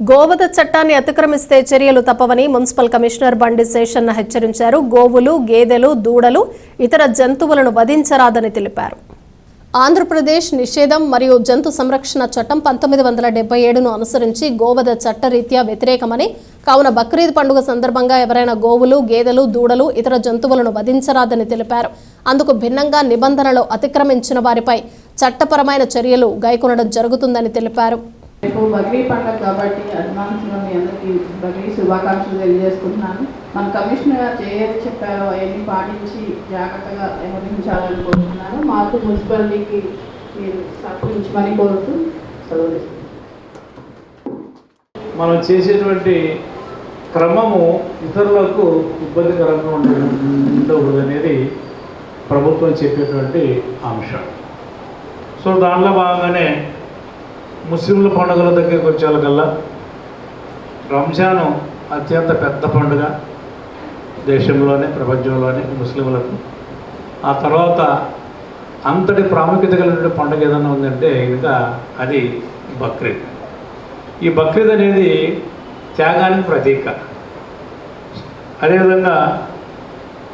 గోవధ చట్టాన్ని అతిక్రమిస్తే చర్యలు తప్పవని మున్సిపల్ కమిషనర్ బండి శేషన్న హెచ్చరించారు. గోవులు గేదెలు దూడలు ఇతర జంతువులను వధించరాదని తెలిపారు. ఆంధ్రప్రదేశ్ నిషేధం మరియు జంతు సంరక్షణ చట్టం పంతొమ్మిది వందల డెబ్బై ఏడును అనుసరించి గోవధ చట్టరీత్యా వ్యతిరేకమని కావున బక్రీద్ పండుగ సందర్భంగా ఎవరైనా గోవులు గేదెలు దూడలు ఇతర జంతువులను వధించరాదని తెలిపారు. అందుకు భిన్నంగా నిబంధనలు అతిక్రమించిన వారిపై చట్టపరమైన చర్యలు గైకొనడం జరుగుతుందని తెలిపారు. రేపు బక్రీ పండుగ కాబట్టి అడ్వాన్స్గా మీ అందరికీ బక్రీ శుభాకాంక్షలు తెలియజేసుకుంటున్నాను. మన కమిషనర్ గారు ఏది చెప్పారో అవన్నీ పాటించి జాగ్రత్తగా వ్యవహరించాలని కోరుతున్నాను మాకు మున్సిపాలిటీకి మీరు సహకరించమని కోరుతూ సెలవు మనం చేసేటువంటి క్రమము ఇతరులకు ఇబ్బందికరంగా ఉండకూడదు అనేది ప్రభుత్వం చెప్పేటువంటి అంశం. సో దానిలో భాగంగానే ముస్లింల పండుగల దగ్గరికి వచ్చేకల్లా రంజాను అత్యంత పెద్ద పండుగ దేశంలోనే ప్రపంచంలోనే ముస్లింలకు. ఆ తర్వాత అంతటి ప్రాముఖ్యత కలిగిన పండుగ ఏదైనా ఉందంటే ఇంకా అది బక్రీద్. ఈ బక్రీద్ అనేది త్యాగానికి ప్రతీక. అదేవిధంగా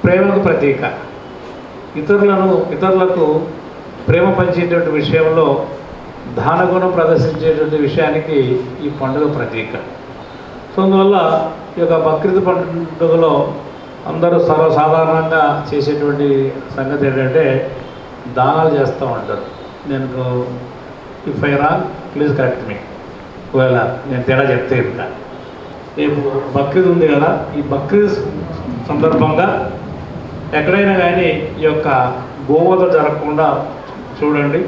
ప్రేమకు ప్రతీక. ఇతరులను ఇతరులకు ప్రేమ పంచేటువంటి విషయంలో దానగుణం ప్రదర్శించేటువంటి విషయానికి ఈ పండుగ ప్రతీక. సో అందువల్ల ఈ యొక్క బక్రీద్ పండుగలో అందరూ సర్వసాధారణంగా చేసేటువంటి సంగతి ఏంటంటే దానాలు చేస్తూ ఉంటారు. నేను if I wrong please correct me ఒకవేళ నేను తేడా చెప్తే ఇంకా రేపు బక్రీద్ ఉంది కదా ఈ బక్రీద్ సందర్భంగా ఎక్కడైనా కానీ ఈ యొక్క గోవత జరగకుండా చూడండి.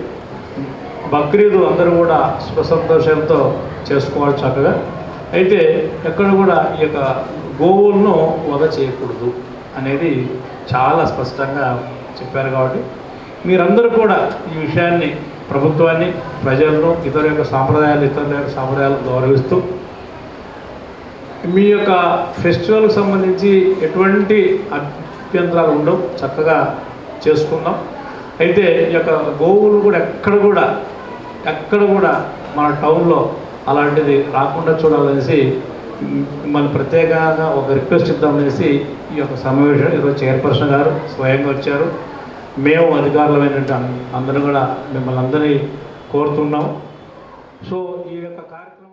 బక్రీదు అందరూ కూడా సుఖ సంతోషాలతో చేసుకోవాలి చక్కగా. అయితే ఎక్కడ కూడా ఈ యొక్క గోవులను వధ చేయకూడదు అనేది చాలా స్పష్టంగా చెప్పారు కాబట్టి మీరందరూ కూడా ఈ విషయాన్ని ప్రభుత్వాన్ని ప్రజలను ఇతర యొక్క సాంప్రదాయాలు ఇతరుల యొక్క సాంప్రదాయాలు గౌరవిస్తూ మీ యొక్క ఫెస్టివల్కి సంబంధించి ఎటువంటి అభ్యంతరాలు ఉండవు చక్కగా చేసుకుందాం. అయితే ఈ యొక్క గోవులు కూడా ఎక్కడ కూడా ఎక్కడ కూడా మన టౌన్లో అలాంటిది రాకుండా చూడాలనేసి మన ప్రత్యేకంగా ఒక రిక్వెస్ట్ ఇద్దామనేసి ఈ యొక్క సమావేశం ఈరోజు చైర్పర్సన్ గారు స్వయంగా వచ్చారు. మేము అధికారులమైనటువంటి అందరూ కూడా మిమ్మల్ని అందరినీ కోరుతున్నాం. సో ఈ యొక్క కార్యక్రమం